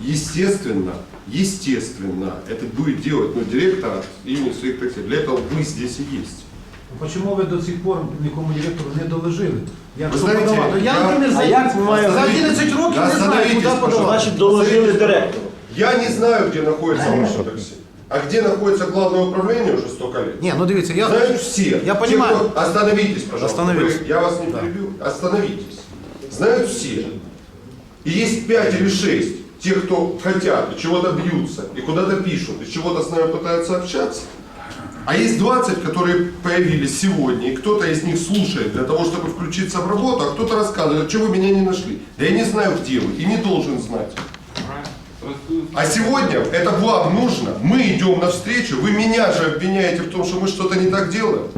Естественно, естественно, это будет делать ну, директор от имени своих такси. Для этого вы здесь и есть. Чому ви до сих пор нікому директору не доложили? Як Ви що знаєте, подавати? я- Я, не А знаю. як ми маємо- За 11 років не знаю, Остановитесь, куди пожалуйста. подавати. Значить, доложили директору. Я не знаю, где находится ваше такси. А где находится главное управление уже столько лет? Ні, ну дивіться, я... Знают все. Я Те, понимаю. кто- Остановитесь, пожалуйста. Остановился. Вы- я вас не перебил. Остановитесь. Знают все. И есть пять или шесть тех, кто хотят, и чего-то бьются, и куда-то пишут, и чего-то с нами пытаются общаться. А есть 20, которые появились сегодня, и кто-то из них слушает для того, чтобы включиться в работу, а кто-то рассказывает, чего вы меня не нашли. Да я не знаю, где вы, и не должен знать. А сегодня это вам нужно, мы идем навстречу, вы меня же обвиняете в том, что мы что-то не так делаем.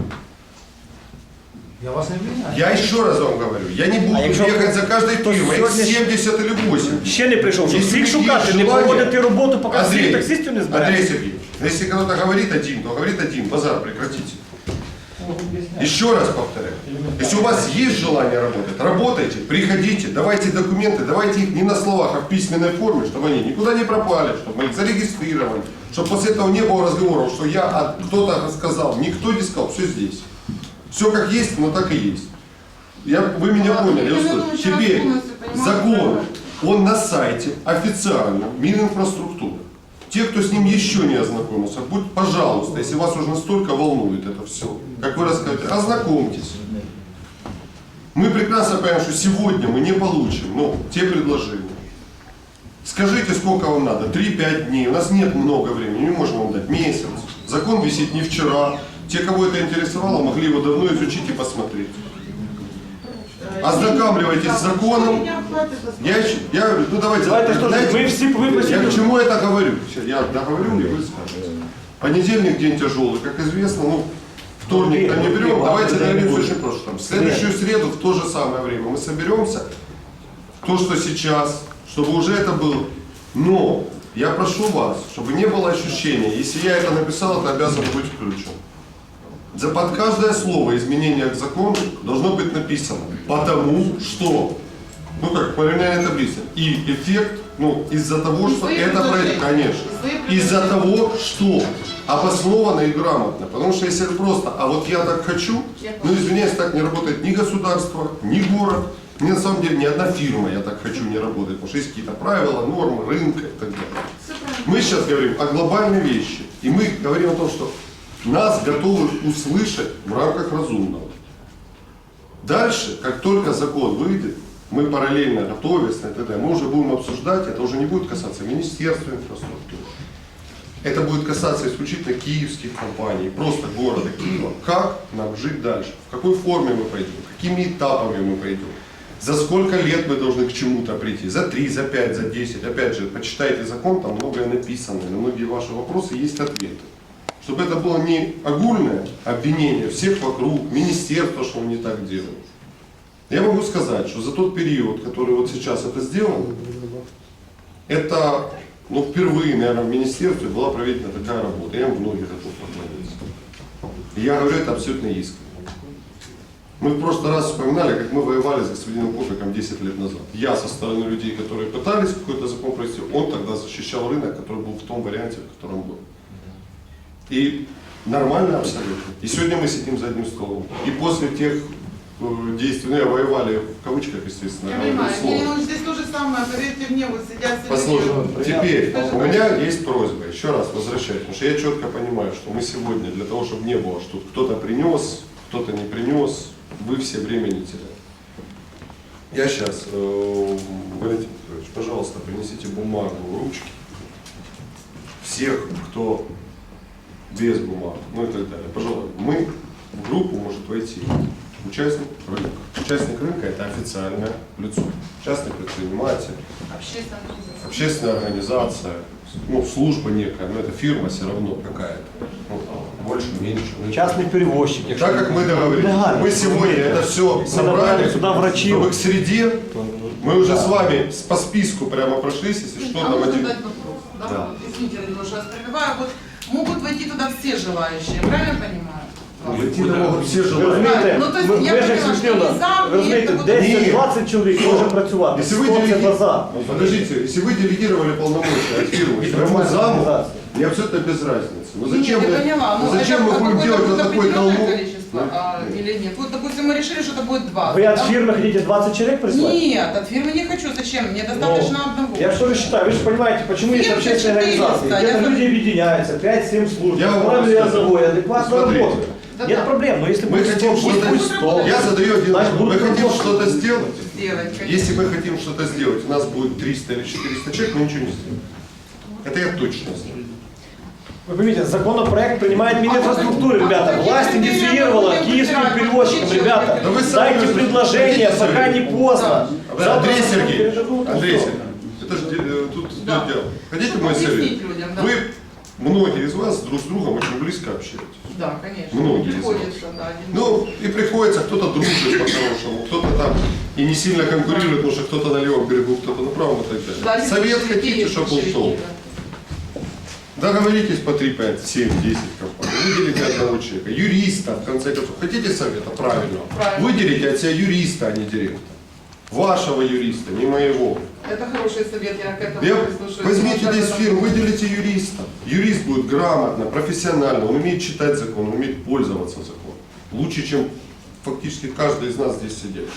Я вас не обвиняю. Я еще раз вам говорю, я не буду А якщо ехать за каждой хтось фирмой, их сьогодні ж- 70 или 8. Ще не прийшов, щоб Якщо всіх є шукати, не желання- проводити роботу, поки всіх Андрей, таксистів не Андрей збере. Сергеевич, если кто-то говорит один, то говорит один, базар прекратите. Еще раз повторяю, если у вас есть желание работать, работайте, приходите, давайте документы, давайте их не на словах, а в письменной форме, чтобы они никуда не пропали, чтобы мы их зарегистрировали, чтобы после этого не было разговоров, что я а, кто-то сказал, никто не сказал, все здесь. Все как есть, но так и есть. Я, вы меня Ладно, поняли, я Теперь закон, он на сайте официально Мининфраструктуры. Те, кто с ним еще не ознакомился, будь, пожалуйста, если вас уже настолько волнует это все, как вы рассказываете, ознакомьтесь. Мы прекрасно понимаем, что сегодня мы не получим ну, те предложения. Скажите, сколько вам надо? 3-5 дней. У нас нет много времени, не можем вам дать месяц. Закон висит не вчера. Те, кого это интересовало, могли его давно изучить и посмотреть. Ознакомливайтесь с законом. Я, я ну давайте, Давайте что знаете, мы все я выпустили. к чему это говорю? Сейчас Я договорю, и вы скажете. Понедельник день тяжелый, как известно, ну, вторник там не берем, давайте договоримся очень просто. Там, в следующую среду в то же самое время мы соберемся, то, что сейчас, чтобы уже это было. Но я прошу вас, чтобы не было ощущения, если я это написал, это обязан быть включен. За под каждое слово изменения к закону должно быть написано «потому что». Ну как, параллельная таблица. И эффект, ну, из-за того, что это произойдет, конечно. Из-за того, что обоснованно и грамотно. Потому что если просто, а вот я так хочу, ну извиняюсь, так не работает ни государство, ни город, ни на самом деле ни одна фирма, я так хочу, не работает. Потому что есть какие-то правила, нормы, рынка и так далее. Мы сейчас говорим о глобальной вещи. И мы говорим о том, что нас готовы услышать в рамках разумного. Дальше, как только закон выйдет, мы параллельно готовясь так далее, мы уже будем обсуждать, это уже не будет касаться Министерства инфраструктуры. Это будет касаться исключительно киевских компаний, просто города Киева. Как нам жить дальше? В какой форме мы пойдем? Какими этапами мы пойдем? За сколько лет мы должны к чему-то прийти? За 3, за 5, за 10? Опять же, почитайте закон, там многое написано, на многие ваши вопросы есть ответы. Чтобы это было не огульное обвинение всех вокруг, министерства, что он не так делает. Я могу сказать, что за тот период, который вот сейчас это сделано, это ну, впервые, наверное, в министерстве была проведена такая работа. Я многих готов поклониться. Я говорю это абсолютно искренне. Мы в прошлый раз вспоминали, как мы воевали с господином Копиком 10 лет назад. Я со стороны людей, которые пытались какой-то закон провести, он тогда защищал рынок, который был в том варианте, в котором был. И нормально абсолютно. И сегодня мы сидим за одним столом. И после тех э, действий, ну я воевали в кавычках, естественно, Я понимаю, слово. Иванович, здесь то же самое, поверьте мне, вот сидят все Послушай, теперь Скажи, у меня есть просьба, еще раз возвращаюсь, потому что я четко понимаю, что мы сегодня для того, чтобы не было, что кто-то принес, кто-то не принес, вы все время не теряете. Я сейчас, Валентин Петрович, пожалуйста, принесите бумагу, ручки. Всех, кто без бумаг, ну и так далее. Пожалуйста, мы в группу может войти участник рынка. Участник рынка это официальное лицо. Частный предприниматель, Общественная организация. общественная организация, ну, служба некая, но это фирма все равно какая-то. Ну, больше, меньше. ну, Частний перевозчик. Так как мы договорились, Легально. мы сегодня это все собрали, сюда врачей. чтобы к среде мы уже с вами по списку прямо прошлись, если что, а там можно один... задать вопрос? Да? Да. Извините, я вас прерываю. Вот могут войти туда все желающие, правильно понимаю? Идти на могут все Ви желающие. розумієте, Ну, то есть ми, я ми ж поняла, ефективно, що і зам, ви розумієте, і це буде- 10-20 чоловік може працювати, Если 100 вы, це делеги- база. Подождите, если вы делегировали полномочия от фирмы И своему нормальная заму, организация. мне абсолютно без разницы. Ну Нет, зачем, я мы- поняла, ну но зачем это мы будем какое-то делать вот будет такой определенное толму? количество а, или нет? Вот, допустим, мы решили, что это будет два. Ви від фірми хотите 20 чоловік прислати? Нет, от фирмы не хочу. Зачем? Мне достаточно одного. Я что же считаю, вы же понимаете, почему есть Фирм общественные 400, организации, я где-то говорю. люди объединяются, 5-7 служб, Я вам правильно скажу. язовой, адекватно Смотрите. работают. Да Нет да. проблем, но если Мы будет хотим 100, что-то... пусть 100. Я задаю один Значит, вопрос. Мы будут хотим работать. что-то сделать. Сделать, конечно. Если мы хотим что-то сделать, у нас будет 300 или 400 человек, мы ничего не сделаем. Это я точно знаю. Вы поймите, законопроект принимает Мининфраструктуры, ребята. Власть инициировала киевским перевозчикам, ребята. Да вы сами Дайте предложение, пока не совет? поздно. Завтра Андрей Сергеевич, передадут, ну Андрей что? Сергеевич, это же э, тут Да. идет дело. Хотите Чтобы мой совет? объяснить людям, да. Вы, многие из вас друг с другом очень близко общаетесь. Да, конечно. Многие из Приходится, да. один Ну, и приходится, кто-то дружит по-хорошему, кто-то там и не сильно конкурирует, потому что кто-то на левом берегу, кто-то на правом и так далее. Да, есть Совет хотите, чтобы был толк. да. Договоритесь по 3, 5, 7, 10 компаний. Выделите одного человека. Юриста, в конце концов. Хотите совета? Правильно. Правильно. Выделите от себя юриста, а не директора. Вашего юриста, не моего. Это хороший совет, я к этому Я- прислушаюсь. возьмите Может, 10 это- фирм, выделите юриста. Юрист будет грамотно, профессионально, он умеет читать закон, он умеет пользоваться законом. Лучше, чем фактически каждый из нас здесь сидит.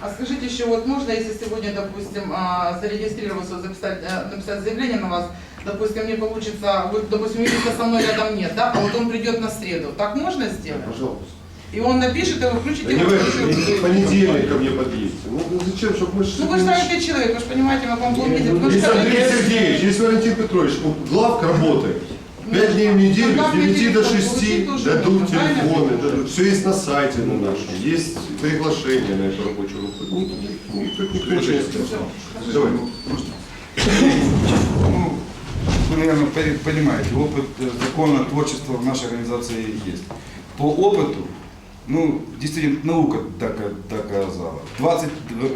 А скажите еще, вот можно, если сегодня, допустим, а, зарегистрироваться, записать, э, написать заявление на вас, допустим, не получится, вот, допустим, юриста со мной рядом нет, да, а вот он придет на среду, так можно сделать? Пожалуйста. И он напишет, и вы включите Да не вы в понедельник ко мне подъедете. Ну ну зачем, чтобы мы... Ну вы же знаете человек, вы же понимаете, мы вам будем. Вы же Есть Андрей Сергеевич, есть Валентин Петрович, у главк работает. Пять дней в неделю, Ну, с там мне 9 до телефон 6 получить тоже дадут телефоны, дадут. Все есть на сайте на нашем, есть приглашение на эту рабочую группу. Ну, ну, Никто ничего не скажет. Давай. Наверное, пони- понимаете, опыт э, закона творчества в нашей организации есть. По опыту, ну, действительно, наука дока- доказала. 20,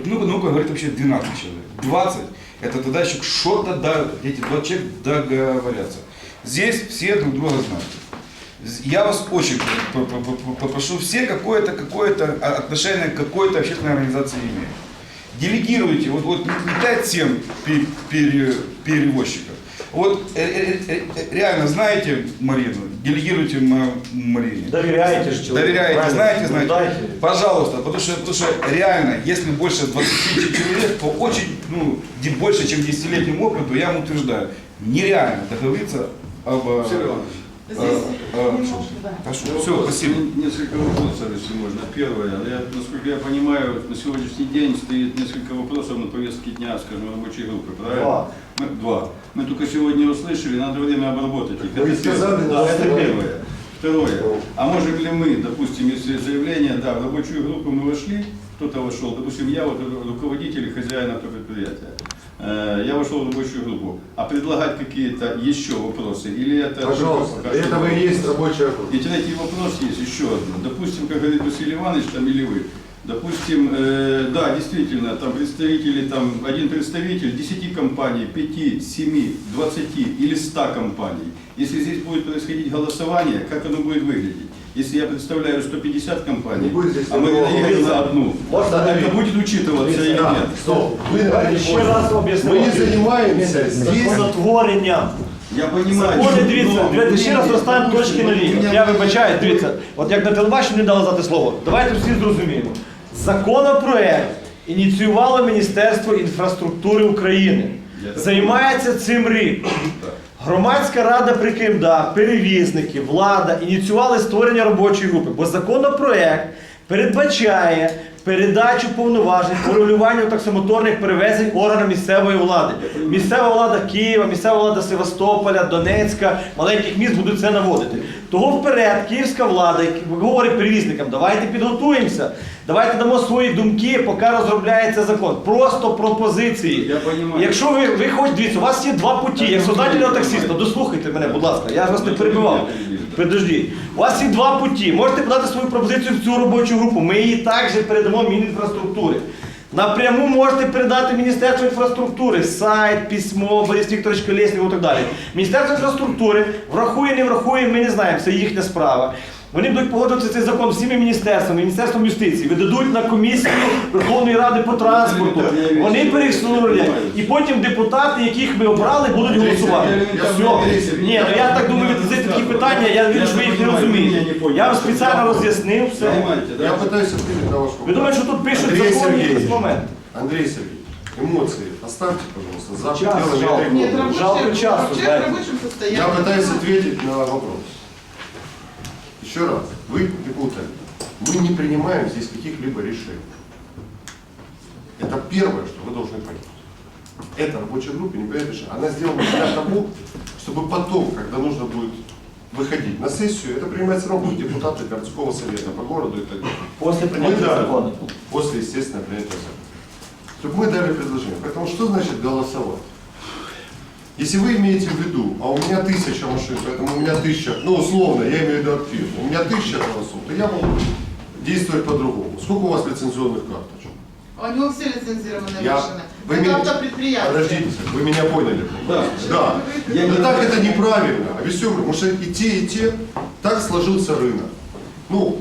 ну, наука говорит вообще 12 человек. 20 это тогда еще что-то, да, эти 20 человек договорятся. Здесь все друг друга знают. Я вас очень попрошу, все какое-то а, отношение к какой-то общественной организации имеют. Делегируйте, вот, вот не 5-7 пе- пере- перевозчиков. Вот э, э, э, реально знаете Марину, делегируйте Ма- Марине. Доверяете же человеку. Доверяете, правильно? знаете, знаете. Дайте. Пожалуйста, потому что, потому что реально, если больше 20 человек, по очень, ну, больше, чем 10-летнему опыту, я вам утверждаю, нереально договориться об... Здесь э, не да. Хорошо, все, спасибо. Несколько вопросов, если можно. Первое, я, насколько я понимаю, на сегодняшний день стоит несколько вопросов на повестке дня, скажем, рабочей группы, правильно? Два. Мы, два. Мы только сегодня услышали, надо время обработать их. Вы Это сказали, первое. да, это первое. Второе. А можем ли мы, допустим, если заявление, да, в рабочую группу мы вошли, кто-то вошел, допустим, я вот руководитель и хозяин этого предприятия, Э, я вошел в рабочую группу, а предлагать какие-то еще вопросы или это... Пожалуйста, пока что этого и есть рабочая группа. И третий вопрос есть еще один. Допустим, как говорит Василий Иванович, там или вы, допустим, э, да, действительно, там представители, там один представитель 10 компаний, 5, 7, 20 или 100 компаний. Если здесь будет происходить голосование, как оно будет выглядеть? Если я представляю 150 компаний, Не будет здесь а мы такого наедем на одну, Можно это добиться. будет учитываться или Да, нет? стоп. Вы Давайте не ще поняли. раз об'яснимо. Мы не занимаемся здесь Законотворенням. Я понимаю. Закони, но- дивіться, дивіться, ще раз розставимо точки на лінії. Я вибачаю, дивіться, от як на телебаченні не дали дати слово. Давайте всі зрозуміємо. Законопроект ініціювало Міністерство інфраструктури України. Займається цим рік. Громадська рада при КМДА, перевізники, влада ініціювали створення робочої групи, бо законопроект передбачає передачу повноважень по регулюванню таксомоторних перевезень органам місцевої влади. Місцева влада Києва, місцева влада Севастополя, Донецька, маленьких міст будуть це наводити. Того вперед київська влада говорить перевізникам, давайте підготуємося, давайте дамо свої думки, поки розробляється закон. Просто пропозиції. Я понимаю. Якщо ви, ви хоч дивіться, у вас є два путі, як создательного таксиста, дослухайте мене, будь ласка, я ж вас не перебивав. Подождіть. У вас є два путі. Можете подати свою пропозицію в цю робочу групу. Ми її також передамо Мінінфраструктури. Напряму можете передати Міністерству інфраструктури, сайт, письмо, Борис Вікторович Колєсніков і так далі. Міністерство інфраструктури врахує, не врахує, ми не знаємо, це їхня справа. Вони будуть погоджувати цей закон всіми міністерствами, Міністерством юстиції, видадуть на комісію Верховної Ради по транспорту. Вони пересунулять. І потім депутати, яких ми обрали, будуть голосувати. Все. Ні, ну я так думаю, це такі питання, я вірю, що ви їх не розумієте. Я вам спеціально роз'яснив все. Понимаете, да? Я пытаюсь ответить на ваш вопрос. Ви думаєте, що тут пишуть Андрій закони в Сергійович. якийсь момент? Андрей Сергеевич, эмоции оставьте, пожалуйста, за Час пределами жалко. этой Нет, комнаты. рабочий, Жалко часу, человек да. в рабочем состоянии. Я пытаюсь ответить на вопрос. Еще раз, вы не путали. Мы не принимаем здесь каких-либо решений. Это первое, что вы должны понять. Эта рабочая группа не принимает решения. Она сделана для того, чтобы потом, когда нужно будет выходить на сессию, это принимается равно депутаты городского совета по городу и так далее. Після прийняття Мы дали. закону. После, естественно, принятия закона. Чтобы мы дали предложение. Поэтому что значит голосовать? Если вы имеете в виду, а у меня тысяча машин, поэтому у меня тысяча, ну условно, я имею в виду актив, у меня тысяча голосов, то я могу действовать по-другому. Сколько у вас лицензионных карточек? А У него все лицензированные Я- машины. вы Это меня- автопредприятие. Подождите, вы меня поняли. Да. Да. Я Но не- так это неправильно. Объясню, потому что и те, и те, так сложился рынок. Ну,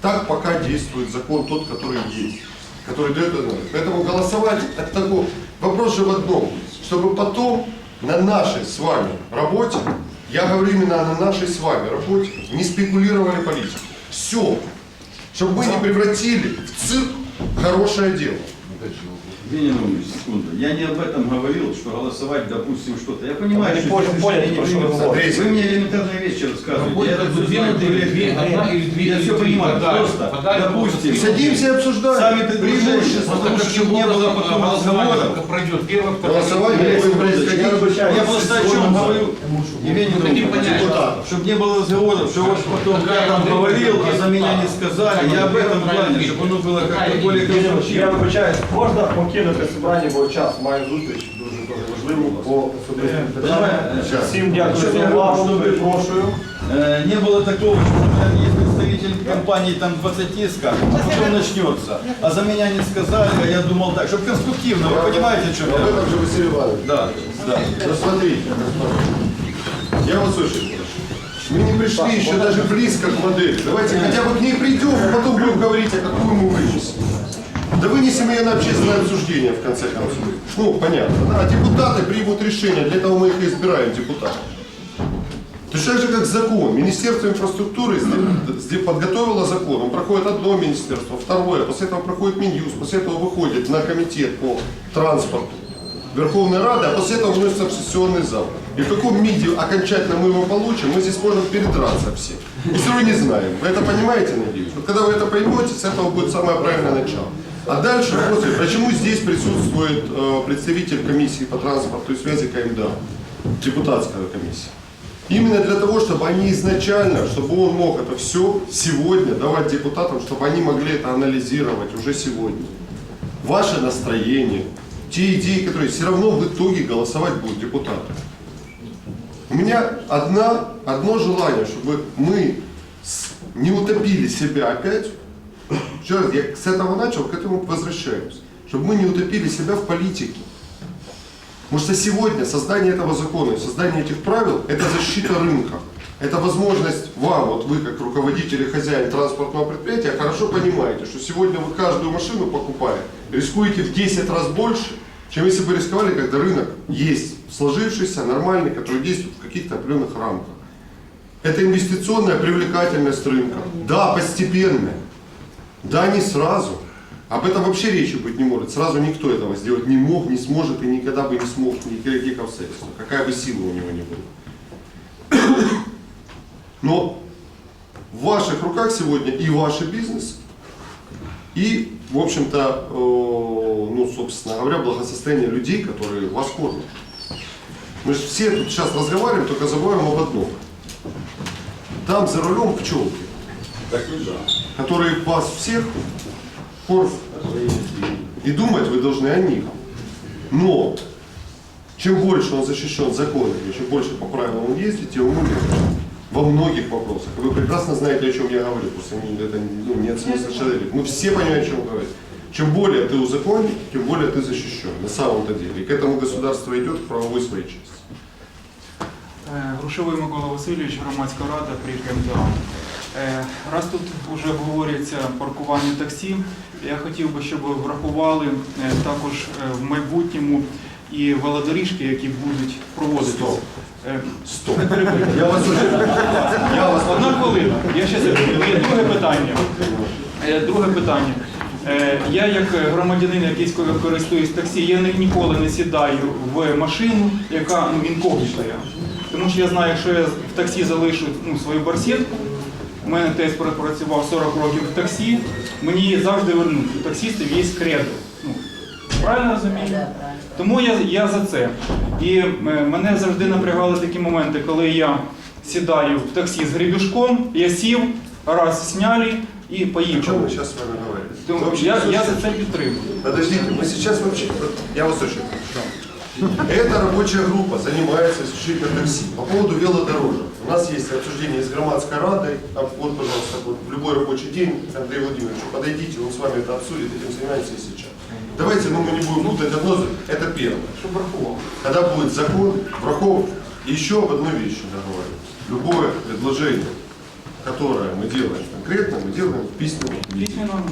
так пока действует закон тот, который есть, который дает возможность. Поэтому голосовать от такого... Вопрос же в одном, чтобы потом на нашей с вами работе, я говорю именно на нашей с вами работе, не спекулировали политикой. Все. Чтобы мы не превратили в цирк хорошее дело. Евгений Иванович, секунду. Я не об этом говорил, что голосовать, допустим, что-то. Я понимаю, не что про что вы примется. Вы мне элементарные вещи рассказываете. Я это знаю, Я все понимаю. Просто, допустим, Садимся и обсуждаем. сами Преимущества. потому что чтобы не было потом разговоров. Пройдет первое. Голосование будем происходить. Я просто о чем говорю, Евгений Иванович, чтобы не было разговоров, что вот потом я там говорил, а за меня не сказали. Я об этом плане, чтобы оно было как-то более Я конструктивно. вибачаюсь, можна покинути зібрання, бо час маю зустріч дуже дуже важливу по особистим питанням. Сейчас. Всім дякую Щоб за я увагу, говорю, що перепрошую. Э, Не было такого, что например, есть представитель компании там 20 скажем, а потом начнется. А за меня не сказали, а я думал так, чтобы конструктивно, вы понимаете, о чем Об я этом говорю? же Василий Иванович. Да, да. Ну смотрите, господа, я вас очень прошу. Мы не пришли еще даже близко к модели. Давайте хотя бы к ней придем, а потом будем говорить, а какую мы вынесем. Да вынесем ее на общественное обсуждение, в конце концов. Ну, понятно. да? А депутаты примут решение, для этого мы их и избираем, депутатов. То есть так же, как закон. Министерство инфраструктуры подготовило закон. Он проходит одно министерство, второе. После этого проходит Минюст. После этого выходит на комитет по транспорту Верховной Рады, а после этого вносится в сессионный зал. И в каком виде окончательно мы его получим, мы здесь можем передраться все. Мы все равно не знаем. Вы это понимаете, надеюсь? Вот когда вы это поймете, с этого будет самое правильное начало. А дальше, после, почему здесь присутствует э, представитель комиссии по транспорту и связи КМДА, депутатская комиссия? Именно для того, чтобы они изначально, чтобы он мог это все сегодня давать депутатам, чтобы они могли это анализировать уже сегодня. Ваше настроение, те идеи, которые все равно в итоге голосовать будут депутаты. У меня одна, одно желание, чтобы мы не утопили себя опять. Еще раз, я с этого начал, к этому возвращаюсь. Чтобы мы не утопили себя в политике. Потому что сегодня создание этого закона создание этих правил – это защита рынка. Это возможность вам, вот вы как руководитель и хозяин транспортного предприятия, хорошо понимаете, что сегодня вы каждую машину покупая, рискуете в 10 раз больше, чем если бы рисковали, когда рынок есть, сложившийся, нормальный, который действует в каких-то определенных рамках. Это инвестиционная привлекательность рынка. Да, постепенная. Да, не сразу. Об этом вообще речи быть не может. Сразу никто этого сделать не мог, не сможет и никогда бы не смог ни при каких. Какая бы сила у него ни была. Но в ваших руках сегодня и ваш бизнес, и, в общем-то, э, ну, собственно говоря, благосостояние людей, которые вас кормят. Мы же все тут сейчас разговариваем, только забываем об одном. Там за рулем пчелки, которые вас всех кормят. И думать вы должны о них. Но чем больше он защищен законами, чем больше по правилам он ездит, тем легче. Во многих вопросах. Вы прекрасно знаете, о чем я говорю, просто не- это ну, нет смысла человека. Мы все понимаем, о чем говорить. Чем более ты узаконен, тем более ты защищен на самом-то деле. И к этому государство идет в правовой своей части. Е, Грушевий Микола Васильович, громадська рада при КМДА. Е, Раз тут вже обговорюється паркування таксі, я хотів би, щоб врахували е, також е, в майбутньому і велодоріжки, які будуть проводитися. Стоп. Е. Я вас. Я вас Одна хвилина. Я ще. Друге питання. Е, Друге питання. Е, Я як громадянин, який користуюсь таксі, я ніколи не сідаю в машину, яка ну, інкогніта. Тому що я знаю, якщо я в таксі залишу ну, свою барсетку, у мене теж працював 40 років в таксі, мені її завжди вернуть. У таксистів є кредо. Ну, правильно розумію? Тому я, я за це. І е, мене завжди напрягали такі моменти, коли я сідаю в таксі з гребішком, я сів, раз сняли і О поїхав. чем мы сейчас с вами говорим? Вы Тому вообще я, не я слышите? за це підтримую. Подождите, мы сейчас вообще... вот Я вас очень прошу. Эта рабочая группа занимается исключительно такси. По поводу велодорожек. У нас есть обсуждение с громадской радой. А Вот, пожалуйста, вот в любой рабочий день, Андрей Владимирович, подойдите, он с вами это обсудит, этим занимаемся и сейчас. Давайте, ну, мы не будем путать одно, это первое. Когда будет закон, Врахов, еще об одной вещи договорились. Любое предложение, которое мы делаем конкретно, мы делаем в письменном виде. Письменно,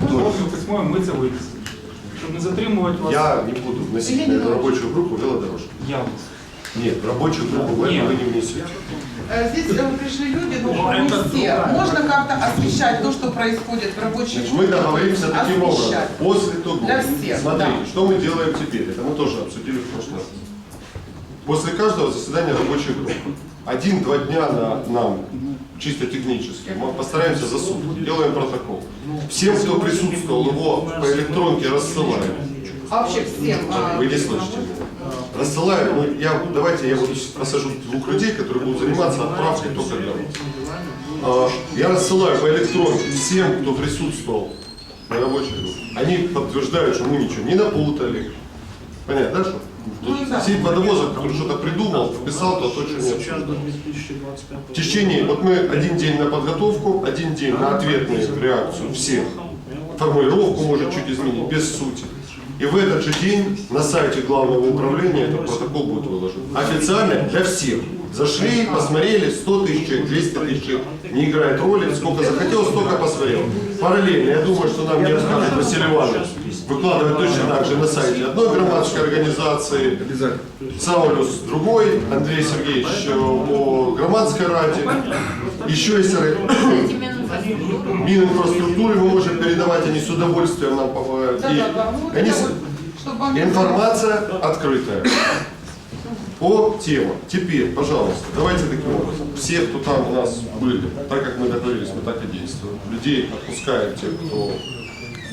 кожним письмовим ми це виписали. Щоб не затримувати вас. Я не буду вносить на эту рабочую группу велодорожки. Я вас. Нет, в рабочую группу вы не внесете. Э, Здесь э, пришли люди, но не все. Можно как-то освещать то, что происходит в рабочей Значит, мы договоримся таким образом. Освещать. После того, Для всех, смотрите, да. что мы делаем теперь, это мы тоже обсудили в прошлый раз. После каждого заседания рабочей группы, один-два дня на, нам, чисто технически, мы постараемся засунуть, делаем протокол. Всем, кто присутствовал, его по электронке рассылаем. А вообще всем. а, Вы не слышите меня. Рассылаю, ну, я, давайте я вот посажу двух людей, которые будут заниматься отправкой только для вас. А, Я рассылаю по электронке всем, кто присутствовал на рабочей группе. Они подтверждают, что мы ничего не напутали. Понятно, да, что? Ну, да. Сидит водовозок, который что-то придумал, вписал то, то, что не обсуждал. В течение, вот мы один день на подготовку, один день на ответную реакцию всех. Формулировку может чуть изменить, без сути. И в этот же день на сайте главного управления этот протокол будет выложен. Официально для всех. Зашли, посмотрели, 100 тысяч человек, 200 тысяч. Не играет роли, сколько захотел, столько посмотрел. Параллельно, я думаю, что нам не расскажет Василий Иванович. Выкладывать точно так же на сайте одной громадской организации. Саулюс другой, Андрей Сергеевич э, о громадской раде. Еще есть Мининфраструктуры мы можем передавать, они с удовольствием нам помогают. Да, И да, да. Они Информация открытая. По темам. Теперь, пожалуйста, давайте таким образом. Все, кто там у нас были, так как мы договорились, мы так и действуем. Людей отпускаем, тех, кто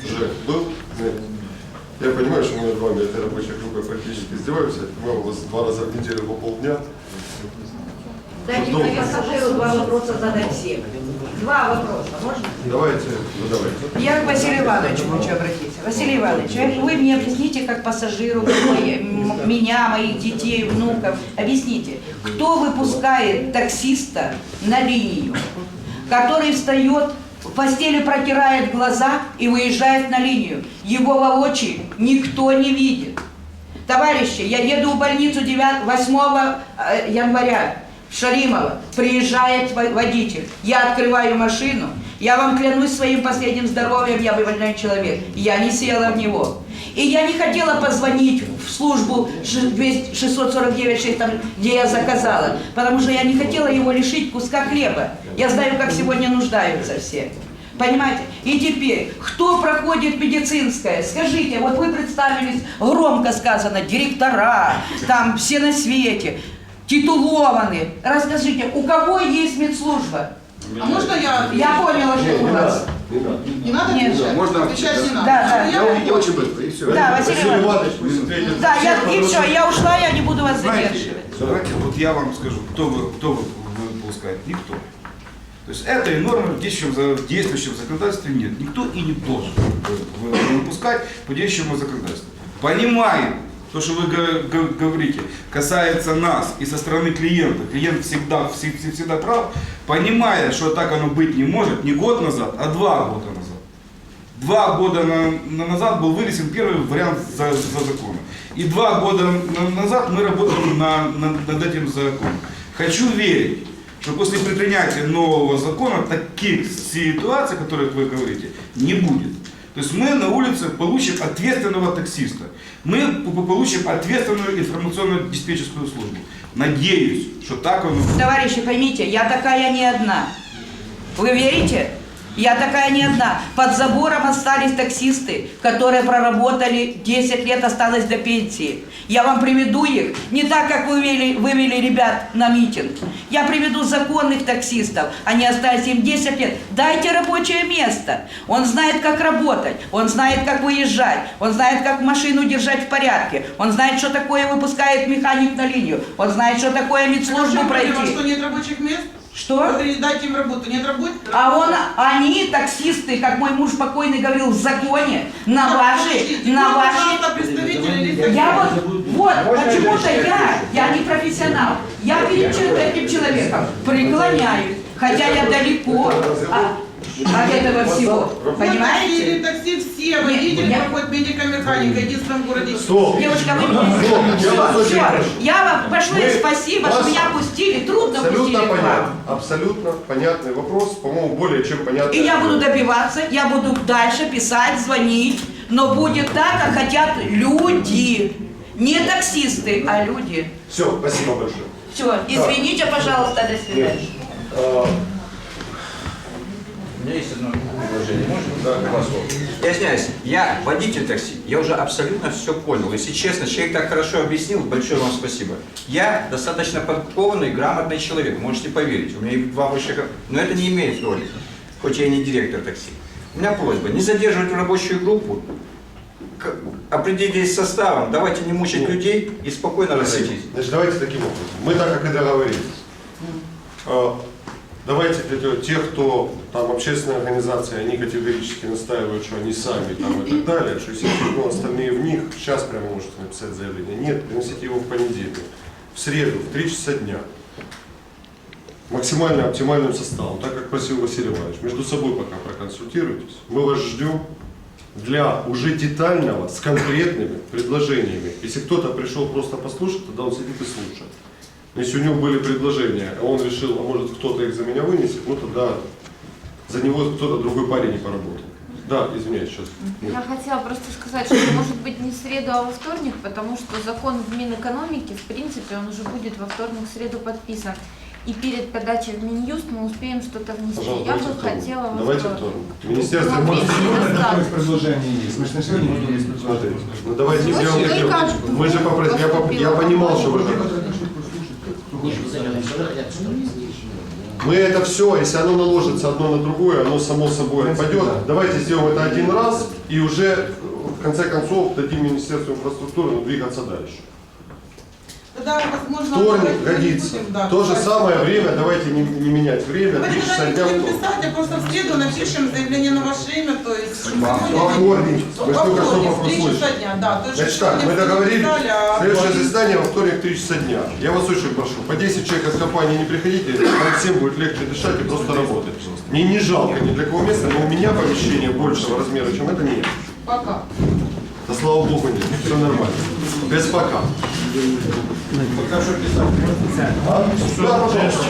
уже был. Я понимаю, что мы над вами этой рабочей группой практически издеваемся. Мы у вас два раза в неделю по полдня. Дайте мне пассажиру два вопроса задать всем. Два вопроса, можно? Давайте, ну давайте. Я к Василию Ивановичу хочу обратиться. Василий Иванович, вы мне объясните, как пассажиру, меня, моих детей, внуков, объясните, кто выпускает таксиста на линию, который встает, в постели протирает глаза и выезжает на линию. Его воочию никто не видит. Товарищи, я еду в больницу 9, 8 э, января в Шаримово. Приезжает во- водитель. Я открываю машину. Я вам клянусь своим последним здоровьем, я больной человек. Я не села в него. И я не хотела позвонить в службу ш- 200 649, шесть, там, где я заказала, потому что я не хотела его лишить куска хлеба. Я знаю, как сегодня нуждаются все. Понимаете? И теперь, кто проходит медицинское? Скажите, вот вы представились, громко сказано, директора, там все на свете, титулованы. Расскажите, у кого есть медслужба? А можно я... Я поняла, что у вас. не надо. Не надо Нет. отвечать? Можно Отвечать не надо. Да, да. Я Я, вам я очень быстро, и все. Да, Василий Иванович. Да, я, и все, я ушла, я не буду вас Знаете, задерживать. давайте, вот я вам скажу, кто вы, кто вы, выпускает? Никто. То есть этой нормы в действующем, в действующем законодательстве нет. Никто и не должен вы- выпускать по действующему законодательству. Понимаем, то, что вы го- го- говорите, касается нас и со стороны клиента. Клиент всегда, всег- всег- всегда прав, понимая, что так оно быть не может, не год назад, а два года назад. Два года на- на- назад был вынесен первый вариант за, за закона. И два года на- назад мы работаем на- на- над этим законом. Хочу верить, что после принятия нового закона таких ситуаций, о которых вы говорите, не будет. То есть мы на улице получим ответственного таксиста. Мы получим ответственную информационную диспетчерскую службу. Надеюсь, что так оно. Товарищи, поймите, я такая не одна. Вы верите? Я такая не одна. Под забором остались таксисты, которые проработали 10 лет, осталось до пенсии. Я вам приведу их, не так, как вы вывели, вывели ребят на митинг. Я приведу законных таксистов. Они остались им 10 лет. Дайте рабочее место. Он знает, как работать. Он знает, как выезжать. Он знает, как машину держать в порядке. Он знает, что такое выпускает механик на линию. Он знает, что такое медслужбу пройти. Что нет рабочих мест? Что? Дайте им работу, нет работы? А он, они, таксисты, как мой муж покойный говорил, в законе, на ваши, на ваши... представители Я вот, вот, почему-то я, я не профессионал. Я перед этим человеком преклоняюсь, хотя я далеко от, от этого всего. Или Понимаете? Все, водители я- проходят медико-механика, единственном городе. Стоп! Девушка, вы Стоп, я вас все. Я вам большое Мы спасибо, что вас меня пустили. Трудно пустили Абсолютно к понятно. вам. Абсолютно понятный вопрос, по-моему, более чем понятный. И я буду добиваться, я буду дальше писать, звонить, но будет так, как хотят люди. Не таксисты, а люди. Все, спасибо большое. Все, извините, пожалуйста, до свидания. А, У меня есть одно предложение, можно? Два слова. Я извиняюсь, я водитель такси, я уже абсолютно все понял. Если честно, человек так хорошо объяснил, большое вам спасибо. Я достаточно подкованный, грамотный человек, можете поверить. У меня и два высших... Но это не имеет роли, хоть я и не директор такси. У меня просьба, не задерживать рабочую группу, с составом, давайте не мучить людей и спокойно разойтись. Значит, давайте таким образом. Мы так, как и договорились. Давайте для тех- тех, кто там общественные организации, они категорически настаивают, что они сами там и так далее, что если ну, остальные в них, сейчас прямо можете написать заявление. Нет, приносите его в понедельник, в среду, в 3 часа дня. Максимально оптимальным составом, так как просил Василий Иванович. Между собой пока проконсультируйтесь. Мы вас ждем для уже детального, с конкретными предложениями. Если кто-то пришел просто послушать, тогда он сидит и слушает. Если у него были предложения, а он решил, а может кто-то их за меня вынесет, ну тогда за него кто-то другой парень не поработал. Да, извиняюсь, сейчас. Нет. Я хотела просто сказать, что может быть не в среду, а во вторник, потому что закон в Минэкономике, в принципе, он уже будет во вторник, в среду подписан. И перед подачей в Минюст мы успеем что-то внести. Пожалуйста, Я бы хотела во Давайте вторник. вторник. Министерство Ну, может времени достаточно. предложение есть. Мы же на сегодня можем Смотрите, ну давайте сделаем Мы же попросили, я, поп- я понимал, что вы же... Мы это все, если оно наложится одно на другое, оно само собой пойдет. Давайте сделаем это один раз и уже в конце концов дадим Министерству инфраструктуры ну, двигаться дальше. Тогда, возможно, Вторник мы годится. будем, да, То же давайте. самое время, давайте не, не менять время, Давайте три часа когда не дня будем писать, а просто в среду напишем заявление на ваше имя, то есть... Во вторник. Во только что вторник, в три часа дня, да. То есть Значит сегодня так, мы договорились, а следующее заседание во вторник 3 часа дня. Я вас очень прошу, по 10 человек от компании не приходите, нам всем будет легче дышать и просто работать. Мне не жалко ни для кого места, но у меня помещение большего размера, чем это, нет. Пока. Да слава богу, нет, все нормально. Без пока. Пока что писать. А? Да, пожалуйста.